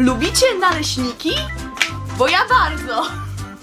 Lubicie naleśniki? Bo ja bardzo.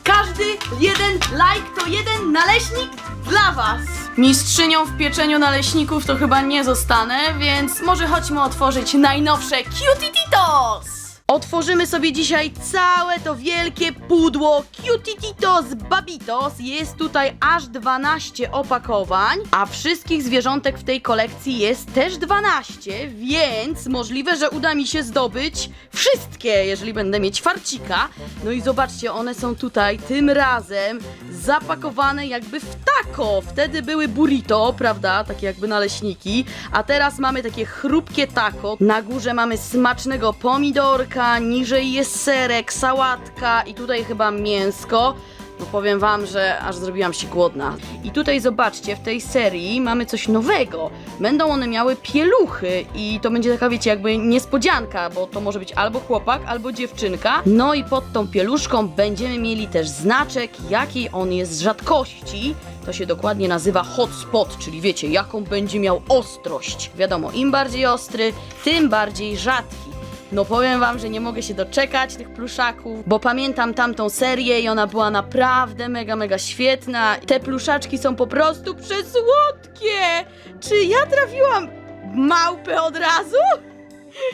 Każdy jeden like to jeden naleśnik dla was. Mistrzynią w pieczeniu naleśników to chyba nie zostanę, więc może chodźmy otworzyć najnowsze Cutititos. Otworzymy sobie dzisiaj całe to wielkie pudło Cutititos Babitos. Jest tutaj aż 12 opakowań, a wszystkich zwierzątek w tej kolekcji jest też 12, więc możliwe, że uda mi się zdobyć wszystkie, jeżeli będę mieć farcika. No i zobaczcie, one są tutaj tym razem zapakowane jakby w tako. Wtedy były burrito, prawda? Takie jakby naleśniki, a teraz mamy takie chrupkie tako. Na górze mamy smacznego pomidorka, niżej jest serek, sałatka i tutaj chyba mięsko. No powiem wam, że aż zrobiłam się głodna. I tutaj zobaczcie, w tej serii mamy coś nowego. Będą one miały pieluchy i to będzie taka, wiecie, jakby niespodzianka, bo to może być albo chłopak, albo dziewczynka. No i pod tą pieluszką będziemy mieli też znaczek, jakiej on jest rzadkości. To się dokładnie nazywa hotspot, czyli wiecie, jaką będzie miał ostrość. Wiadomo, im bardziej ostry, tym bardziej rzadki. No powiem wam, że nie mogę się doczekać tych pluszaków, bo pamiętam tamtą serię i ona była naprawdę mega, mega świetna. Te pluszaczki są po prostu przesłodkie! Czy ja trafiłam małpę od razu?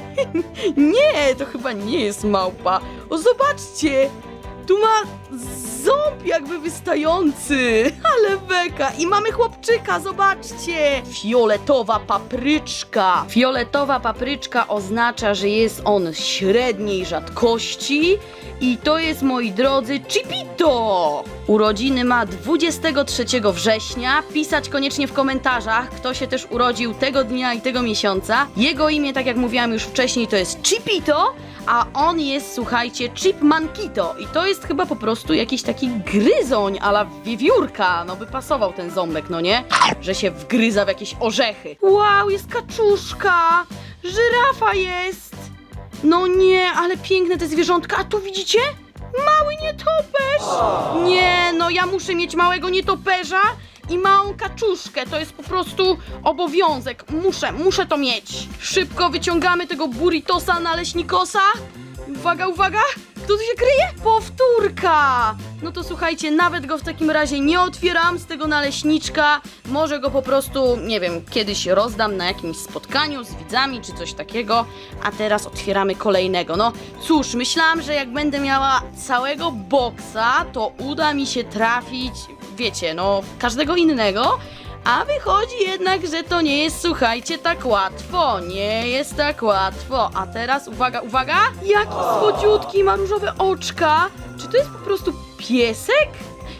nie, to chyba nie jest małpa. O, zobaczcie! Tu ma ząb jakby wystający, ale beka. I mamy chłopczyka, zobaczcie. Fioletowa papryczka. Fioletowa papryczka oznacza, że jest on średniej rzadkości i to jest, moi drodzy, Chipito. Urodziny ma 23 września. Pisać koniecznie w komentarzach, kto się też urodził tego dnia i tego miesiąca. Jego imię, tak jak mówiłam już wcześniej, to jest Chipito, a on jest, słuchajcie, Chipmankito. I to jest chyba po prostu jakiś taki gryzoń ala wiewiórka. No by pasował ten ząbek, no nie? Że się wgryza w jakieś orzechy. Wow, jest kaczuszka! Żyrafa jest! No nie, ale piękne te zwierzątka. A tu widzicie? Mały nietoperz! Nie, no ja muszę mieć małego nietoperza i małą kaczuszkę. To jest po prostu obowiązek. Muszę, muszę to mieć. Szybko wyciągamy tego burritosa naleśnikosa. Uwaga, uwaga! Kto tu się kryje? Powtórka! No to słuchajcie, nawet go w takim razie nie otwieram z tego naleśniczka. Może go po prostu, nie wiem, kiedyś rozdam na jakimś spotkaniu z widzami czy coś takiego. A teraz otwieramy kolejnego. No cóż, myślałam, że jak będę miała całego boksa, to uda mi się trafić, wiecie, no każdego innego. A wychodzi jednak, że to nie jest, słuchajcie, tak łatwo. Nie jest tak łatwo. A teraz uwaga, uwaga! Jaki słodziutki, ma różowe oczka. Czy to jest po prostu piesek?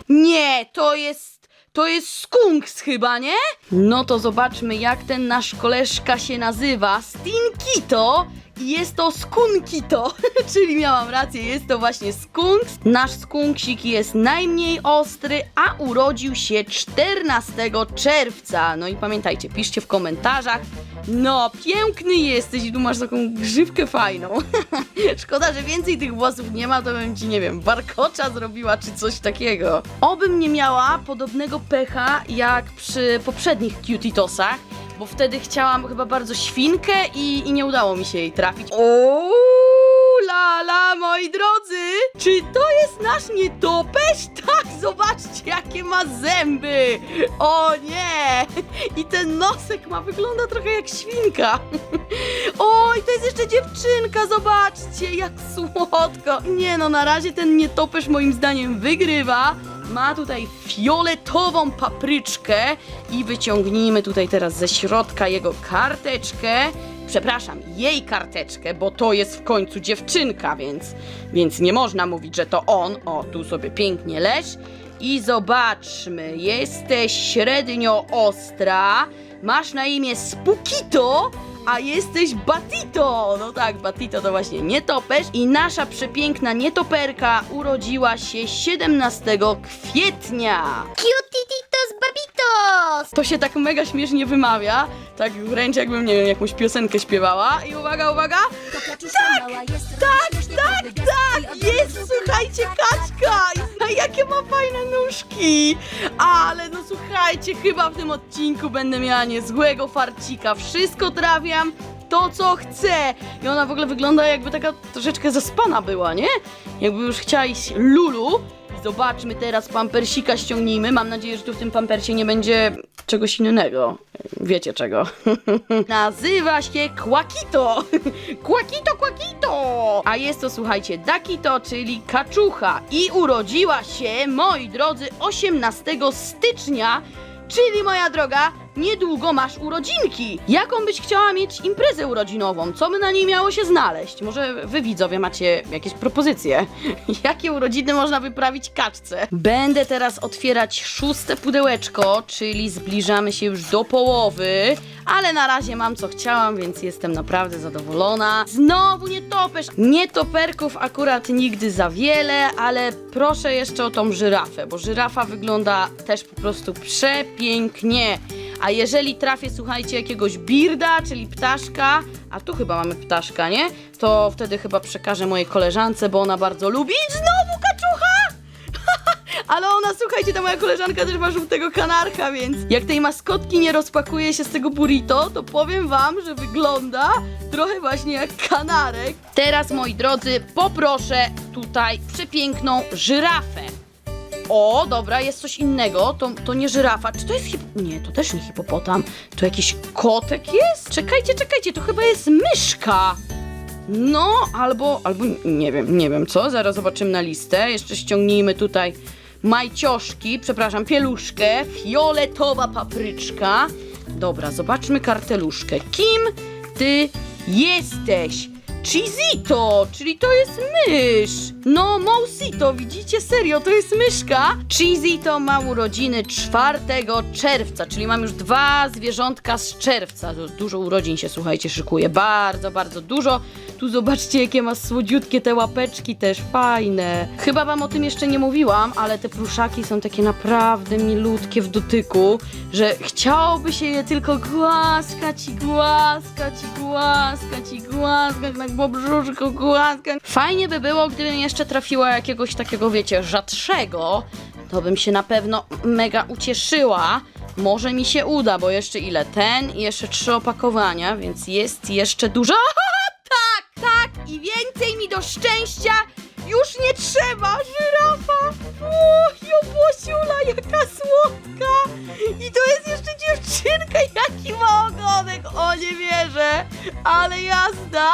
Nie, to jest. To jest skunks chyba, nie? No to zobaczmy, jak ten nasz koleżka się nazywa. Stinkito. Jest to skunkito, czyli miałam rację, jest to właśnie skunks. Nasz skunksik jest najmniej ostry, a urodził się 14 czerwca. No i pamiętajcie, piszcie w komentarzach. No, piękny jesteś i tu masz taką grzywkę fajną. Szkoda, że więcej tych włosów nie ma, to bym ci, nie wiem, warkocza zrobiła czy coś takiego. Obym nie miała podobnego pecha jak przy poprzednich cutitosach, bo wtedy chciałam chyba bardzo świnkę i, i nie udało mi się jej trafić. O la la, moi drodzy! Czy to jest nasz nietoperz? Tak, zobaczcie, jakie ma zęby! O nie! I ten nosek ma, wygląda trochę jak świnka. Oj, to jest jeszcze dziewczynka, zobaczcie, jak słodko. Nie no, na razie ten nietoperz moim zdaniem wygrywa. Ma tutaj fioletową papryczkę i wyciągnijmy tutaj teraz ze środka jego karteczkę. Przepraszam, jej karteczkę, bo to jest w końcu dziewczynka, więc, więc nie można mówić, że to on. O, tu sobie pięknie leż. I zobaczmy, jesteś średnio ostra, masz na imię Spukito, a jesteś Batito! No tak, Batito to właśnie nietoperz i nasza przepiękna nietoperka urodziła się 17 kwietnia. Cutititos babitos! To się tak mega śmiesznie wymawia, tak wręcz jakbym, nie wiem, jakąś piosenkę śpiewała. I uwaga, uwaga! Tak, Tak, tak, tak! Jest, słuchajcie, zna, jakie ma fajne nóżki! Ale no słuchajcie, chyba w tym odcinku będę miała niezłego farcika. Wszystko trafiam. to, co chce. I ona w ogóle wygląda jakby taka troszeczkę zaspana była, nie? Jakby już chciała iść lulu. Zobaczmy teraz pampersika ściągnijmy. Mam nadzieję, że tu w tym pampersie nie będzie czegoś innego. Wiecie czego. Nazywa się Kłakito. Kłakito, Kłakito. A jest to, słuchajcie, Dakito, czyli kaczucha. I urodziła się, moi drodzy, 18 stycznia. Czyli moja droga, niedługo masz urodzinki. Jaką byś chciała mieć imprezę urodzinową? Co by na niej miało się znaleźć? Może wy widzowie macie jakieś propozycje? Jakie urodziny można wyprawić kaczce? Będę teraz otwierać szóste pudełeczko, czyli zbliżamy się już do połowy, ale na razie mam co chciałam, więc jestem naprawdę zadowolona. Znowu nie topesz! Nie toperków akurat nigdy za wiele, ale proszę jeszcze o tą żyrafę, bo żyrafa wygląda też po prostu przepięknie. A jeżeli trafię, słuchajcie, jakiegoś birda, czyli ptaszka, a tu chyba mamy ptaszka, nie? To wtedy chyba przekażę mojej koleżance, bo ona bardzo lubi. Znowu kaczucha! Ale ona, słuchajcie, ta moja koleżanka też ma żółtego kanarka, więc jak tej maskotki nie rozpakuje się z tego burrito, to powiem wam, że wygląda trochę właśnie jak kanarek. Teraz, moi drodzy, poproszę tutaj przepiękną żyrafę. O, dobra, jest coś innego. To, to nie żyrafa. Czy to jest hip... Nie, to też nie hipopotam. To jakiś kotek jest? Czekajcie, czekajcie, to chyba jest myszka. No, albo, albo nie wiem, nie wiem co. Zaraz zobaczymy na listę. Jeszcze ściągnijmy tutaj majcioszki, przepraszam, pieluszkę. Fioletowa papryczka. Dobra, zobaczmy karteluszkę. Kim ty jesteś? Chizito, czyli to jest mysz. No, Mousito, widzicie? Serio, to jest myszka. Chizito ma urodziny 4 czerwca, czyli mam już dwa zwierzątka z czerwca. Du- Dużo urodzin się, słuchajcie, szykuje. Bardzo, bardzo dużo. Tu zobaczcie, jakie ma słodziutkie te łapeczki, też fajne. Chyba wam o tym jeszcze nie mówiłam, ale te pluszaki są takie naprawdę milutkie w dotyku, że chciałoby się je tylko głaskać i głaskać i głaskać i głaskać, tak po brzuszku głaskać. Fajnie by było, gdybym jeszcze trafiła jakiegoś takiego, wiecie, rzadszego, to bym się na pewno mega ucieszyła. Może mi się uda, bo jeszcze ile? Ten i jeszcze trzy opakowania, więc jest jeszcze dużo. Tak, tak i więcej mi do szczęścia już nie trzeba. Żyrafa. O, Jobłosiula, jaka słodka. I to jest jeszcze dziewczynka, jaki ma ogonek. O, nie wierzę, ale jazda.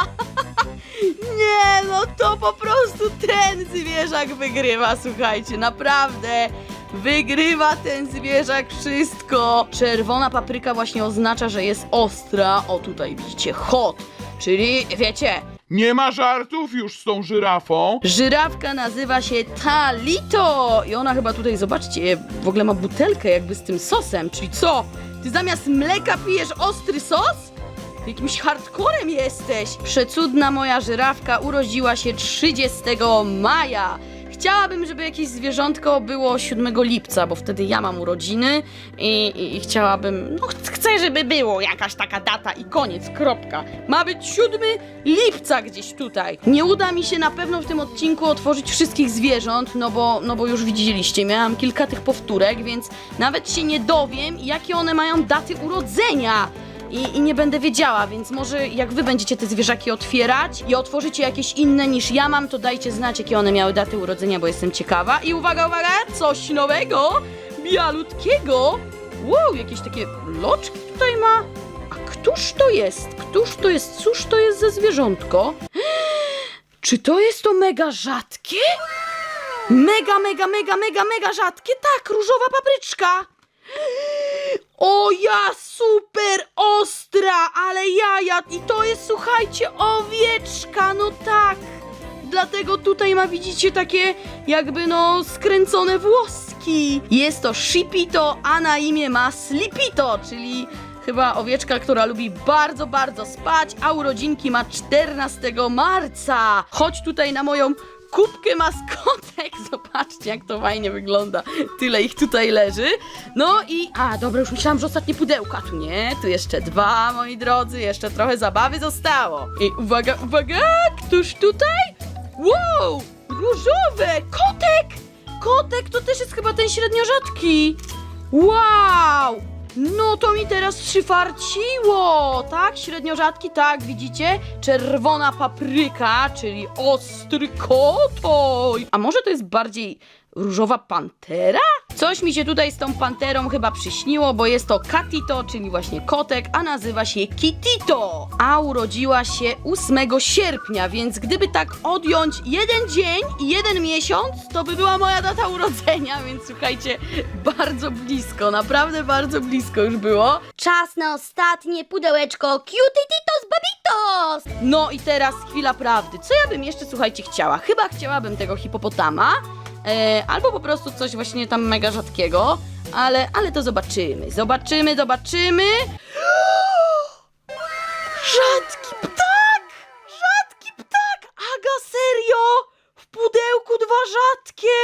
Nie, no to po prostu ten zwierzak wygrywa, słuchajcie, naprawdę. Wygrywa ten zwierzak wszystko. Czerwona papryka właśnie oznacza, że jest ostra. O, tutaj widzicie, hot. Czyli, wiecie, Nie ma żartów już z tą żyrafą. Żyrawka nazywa się Talito i ona chyba tutaj, zobaczcie, w ogóle ma butelkę jakby z tym sosem, czyli co? Ty zamiast mleka pijesz ostry sos? Jakimś hardcorem jesteś! Przecudna moja żyrawka urodziła się 30 maja. Chciałabym, żeby jakieś zwierzątko było 7 lipca, bo wtedy ja mam urodziny i, i, i chciałabym, no ch- chcę, żeby było jakaś taka data i koniec, kropka. Ma być 7 lipca gdzieś tutaj. Nie uda mi się na pewno w tym odcinku otworzyć wszystkich zwierząt, no bo, no bo już widzieliście, miałam kilka tych powtórek, więc nawet się nie dowiem, jakie one mają daty urodzenia i, i nie będę wiedziała, więc może jak wy będziecie te zwierzaki otwierać i otworzycie jakieś inne niż ja mam, to dajcie znać, jakie one miały daty urodzenia, bo jestem ciekawa. I uwaga, uwaga, coś nowego, bialutkiego. Wow, jakieś takie loczki tutaj ma. A któż to jest? Któż to jest? Cóż to jest za zwierzątko? Czy to jest to mega rzadkie? Mega, mega, mega, mega, mega rzadkie? Tak, różowa papryczka. O ja, super ostra, ale jaja i to jest, słuchajcie, owieczka, no tak. Dlatego tutaj ma, widzicie, takie jakby no skręcone włoski. Jest to Shipito, a na imię ma Slipito, czyli chyba owieczka, która lubi bardzo, bardzo spać, a urodzinki ma 14 marca. Chodź tutaj na moją kubkę maskotek. Zobaczcie, jak to fajnie wygląda. Tyle ich tutaj leży. No i... A, dobra, już myślałam, że ostatnie pudełka. Tu nie, tu jeszcze dwa, moi drodzy. Jeszcze trochę zabawy zostało. I uwaga, uwaga! Któż tutaj? Wow! Różowe! Kotek! Kotek to też jest chyba ten średnio rzadki. Wow! No to mi teraz przyfarciło, tak? Średnio rzadki, tak, widzicie? Czerwona papryka, czyli ostry kotoj. A może to jest bardziej różowa pantera? Coś mi się tutaj z tą panterą chyba przyśniło, bo jest to Katito, czyli właśnie kotek, a nazywa się Kitito. A urodziła się 8 sierpnia, więc gdyby tak odjąć jeden dzień i jeden miesiąc, to by była moja data urodzenia, więc słuchajcie, bardzo blisko, naprawdę bardzo blisko już było. Czas na ostatnie pudełeczko Cutititos Babitos! No i teraz chwila prawdy. Co ja bym jeszcze, słuchajcie, chciała? Chyba chciałabym tego hipopotama, e, albo po prostu coś właśnie tam mega rzadkiego, ale, ale to zobaczymy. Zobaczymy, zobaczymy. Rzadki ptak! Rzadki ptak! Aga, serio? W pudełku dwa rzadkie?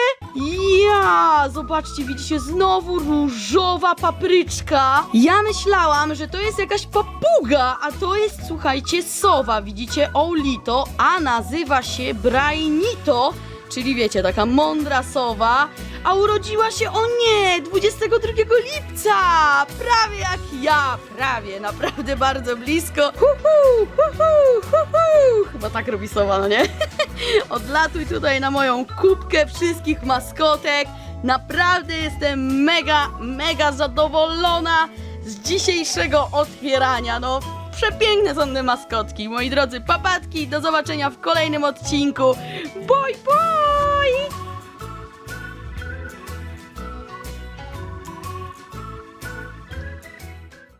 Ja! Zobaczcie, widzicie, znowu różowa papryczka. Ja myślałam, że to jest jakaś papuga, a to jest, słuchajcie, sowa. Widzicie, Oulito, a nazywa się Brainito, czyli wiecie, taka mądra sowa. A urodziła się, o nie, 22 lipca! Prawie jak ja, prawie, naprawdę bardzo blisko. Chyba tak robi sowa, no nie? Odlatuj tutaj na moją kubkę wszystkich maskotek. Naprawdę jestem mega, mega zadowolona z dzisiejszego otwierania. No, przepiękne są te maskotki. Moi drodzy, papatki, do zobaczenia w kolejnym odcinku. Boj, boj!